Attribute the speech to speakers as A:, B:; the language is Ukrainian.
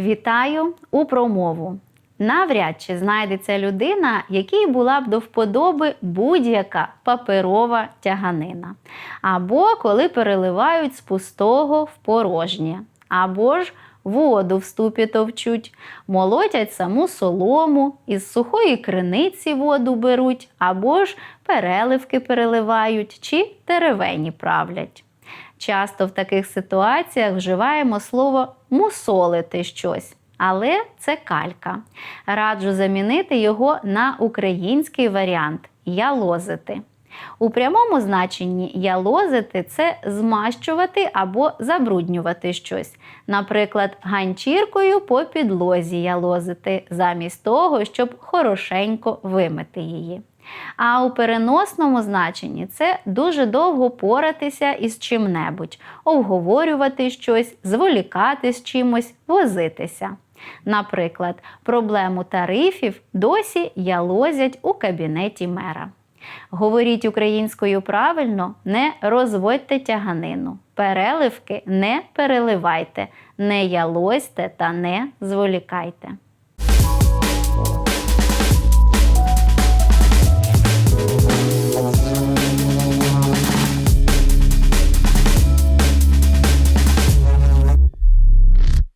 A: Вітаю у промову. Навряд чи знайдеться людина, якій була б до вподоби будь-яка паперова тяганина. Або коли переливають з пустого в порожнє, або ж воду в ступі товчуть, молотять саму солому, із сухої криниці воду беруть, або ж переливки переливають чи теревені правлять. Часто в таких ситуаціях вживаємо слово мусолити щось, але це калька. Раджу замінити його на український варіант ялозити. У прямому значенні ялозити це змащувати або забруднювати щось. Наприклад, ганчіркою по підлозі ялозити, замість того, щоб хорошенько вимити її. А у переносному значенні це дуже довго поратися із чим-небудь, обговорювати щось, зволікати з чимось, возитися. Наприклад, проблему тарифів досі ялозять у кабінеті мера. Говоріть українською правильно, не розводьте тяганину, переливки не переливайте, не ялозьте та не зволікайте.